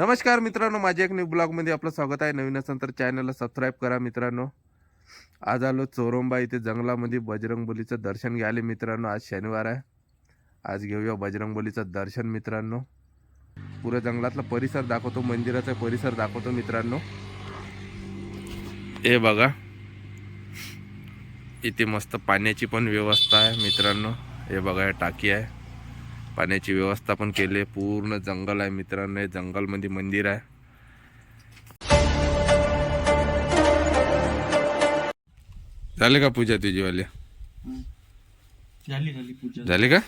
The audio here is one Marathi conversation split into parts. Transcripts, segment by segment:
नमस्कार मित्रांनो माझ्या एक न्यू ब्लॉगमध्ये आपलं स्वागत आहे. नवीन असेल तर चॅनलला सबस्क्राईब करा मित्रांनो. आज आलो चोरंबा इथे जंगलामध्ये बजरंगबलीचं दर्शन घ्यायला मित्रांनो. आज शनिवार आहे. आज घेऊया बजरंगबलीचं दर्शन मित्रांनो. पुऱ्या जंगलातला परिसर दाखवतो मंदिराचा परिसर दाखवतो मित्रांनो. हे बघा. इथे मस्त पाण्याची पण व्यवस्था आहे मित्रांनो. हे बघा टाकी आहे. पाण्याची व्यवस्था पण केली आहे. पूर्ण जंगल आहे मित्रांनो. जंगलमध्ये मंदिर आहे. झाले का पूजा तुझीवाली झाली झाली पूजा. झाले का?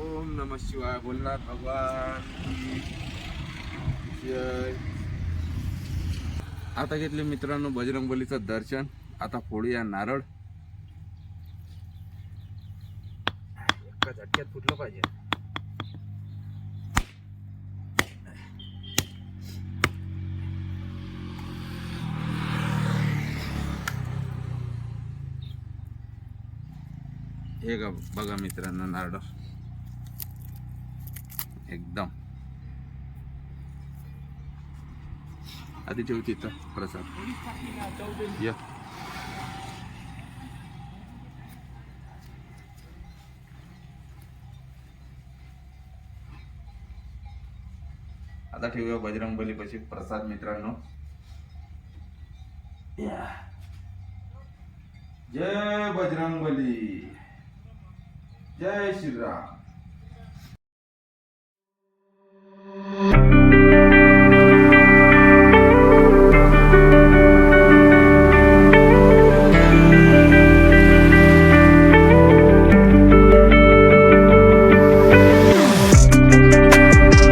ओम नम शिवाय बोलणार भगवान आता घेतले मित्रांनो बजरंगबलीचं दर्शन. आता फोडूया नारळ. झटक्यात फुटलं पाहिजे. हे का बघा मित्रांनो नारळ. एकदम. आधी ठेव तिथं प्रसाद या. आता ठेवूया बजरंग बलीपाशी प्रसाद मित्रांनो. या. जय बजरंग बली. जय श्रीराम.